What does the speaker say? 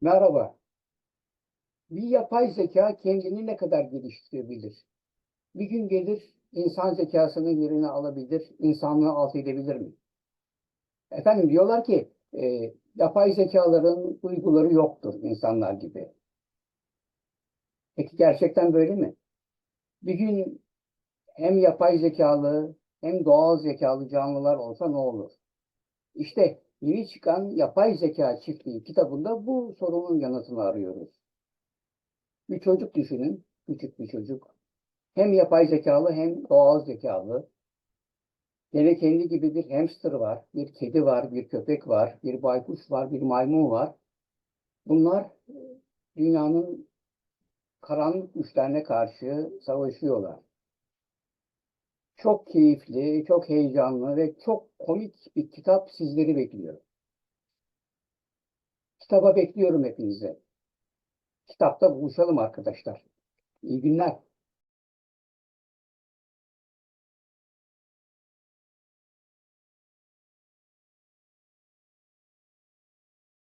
Merhaba. Bir yapay zeka kendini ne kadar geliştirebilir? Bir gün gelir insan zekasının yerini alabilir, insanlığı alt edebilir mi? Efendim diyorlar ki e, yapay zekaların duyguları yoktur insanlar gibi. Peki gerçekten böyle mi? Bir gün hem yapay zekalı hem doğal zekalı canlılar olsa ne olur? İşte yeni çıkan Yapay Zeka Çiftliği kitabında bu sorunun yanıtını arıyoruz. Bir çocuk düşünün, küçük bir çocuk. Hem yapay zekalı hem doğal zekalı. Gene kendi gibi bir hamster var, bir kedi var, bir köpek var, bir baykuş var, bir maymun var. Bunlar e, dünyanın karanlık güçlerine karşı savaşıyorlar. Çok keyifli, çok heyecanlı ve çok komik bir kitap sizleri bekliyor. Kitaba bekliyorum hepinize. Kitapta buluşalım arkadaşlar. İyi günler.